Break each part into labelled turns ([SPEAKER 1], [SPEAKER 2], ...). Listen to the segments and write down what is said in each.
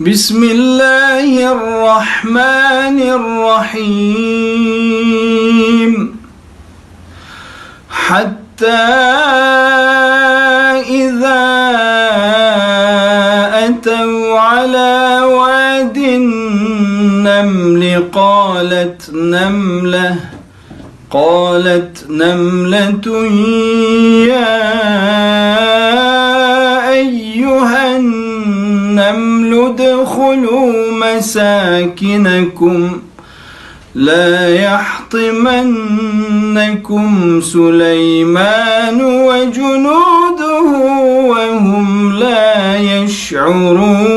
[SPEAKER 1] بسم الله الرحمن الرحيم. حتى إذا أتوا على واد النمل قالت نملة قالت نملة يا أيها النمل ادخلوا مساكنكم لا يحطمنكم سليمان وجنوده وهم لا يشعرون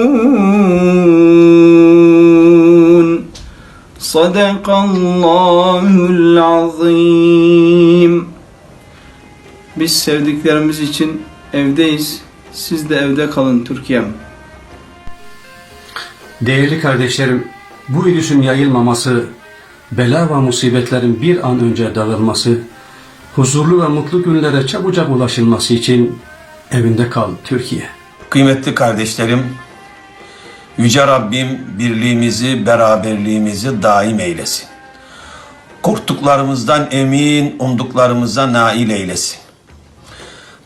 [SPEAKER 1] صدق الله العظيم Biz sevdiklerimiz için evdeyiz. Siz de evde kalın Türkiye'm.
[SPEAKER 2] Değerli kardeşlerim, bu virüsün yayılmaması, bela ve musibetlerin bir an önce dağılması, huzurlu ve mutlu günlere çabucak ulaşılması için evinde kal Türkiye.
[SPEAKER 3] Kıymetli kardeşlerim, Yüce Rabbim birliğimizi, beraberliğimizi daim eylesin. Korktuklarımızdan emin, umduklarımıza nail eylesin.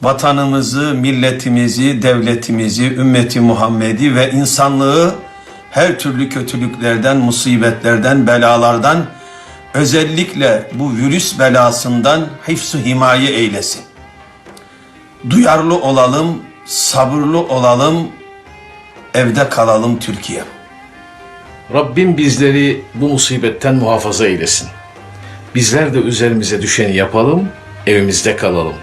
[SPEAKER 3] Vatanımızı, milletimizi, devletimizi, ümmeti Muhammed'i ve insanlığı her türlü kötülüklerden, musibetlerden, belalardan, özellikle bu virüs belasından hifz himaye eylesin. Duyarlı olalım, sabırlı olalım, evde kalalım Türkiye.
[SPEAKER 4] Rabbim bizleri bu musibetten muhafaza eylesin. Bizler de üzerimize düşeni yapalım, evimizde kalalım.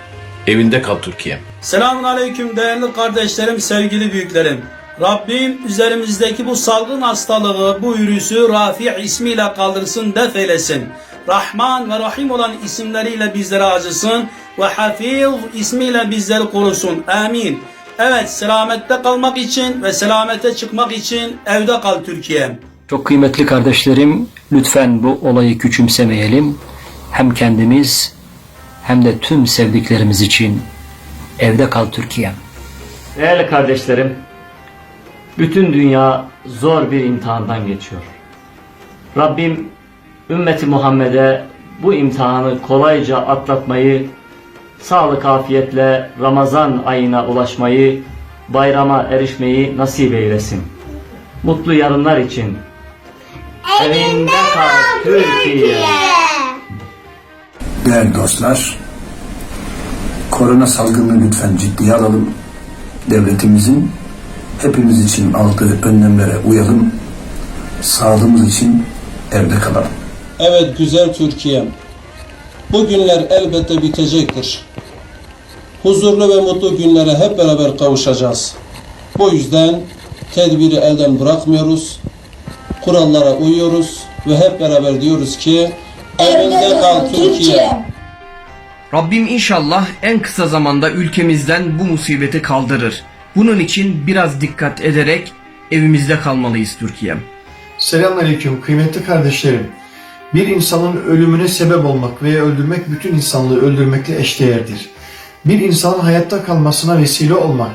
[SPEAKER 4] Evinde kal Türkiye.
[SPEAKER 5] Selamun Aleyküm değerli kardeşlerim, sevgili büyüklerim. Rabbim üzerimizdeki bu salgın hastalığı, bu virüsü Rafi ismiyle kaldırsın, def eylesin. Rahman ve Rahim olan isimleriyle bizlere acısın ve Hafiz ismiyle bizleri korusun. Amin. Evet, selamette kalmak için ve selamete çıkmak için evde kal Türkiye.
[SPEAKER 6] Çok kıymetli kardeşlerim, lütfen bu olayı küçümsemeyelim. Hem kendimiz hem de tüm sevdiklerimiz için evde kal Türkiye.
[SPEAKER 7] Değerli kardeşlerim, bütün dünya zor bir imtihandan geçiyor. Rabbim ümmeti Muhammed'e bu imtihanı kolayca atlatmayı, sağlık afiyetle Ramazan ayına ulaşmayı, bayrama erişmeyi nasip eylesin. Mutlu yarınlar için evinde kal Türkiye.
[SPEAKER 8] Değerli dostlar, korona salgını lütfen ciddiye alalım. Devletimizin hepimiz için aldığı önlemlere uyalım. Sağlığımız için evde kalalım.
[SPEAKER 9] Evet güzel Türkiye'm. Bu günler elbette bitecektir. Huzurlu ve mutlu günlere hep beraber kavuşacağız. Bu yüzden tedbiri elden bırakmıyoruz. Kurallara uyuyoruz ve hep beraber diyoruz ki evinde kal Türkiye.
[SPEAKER 10] Rabbim inşallah en kısa zamanda ülkemizden bu musibeti kaldırır. Bunun için biraz dikkat ederek evimizde kalmalıyız Türkiye'm.
[SPEAKER 11] Selamünaleyküm kıymetli kardeşlerim. Bir insanın ölümüne sebep olmak veya öldürmek bütün insanlığı öldürmekle eşdeğerdir. Bir insanın hayatta kalmasına vesile olmak,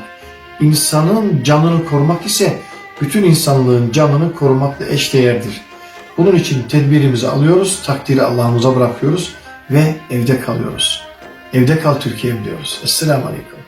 [SPEAKER 11] insanın canını korumak ise bütün insanlığın canını korumakla eşdeğerdir. Bunun için tedbirimizi alıyoruz, takdiri Allah'ımıza bırakıyoruz ve evde kalıyoruz. Evde kal Türkiye'm diyoruz. Esselamu Aleyküm.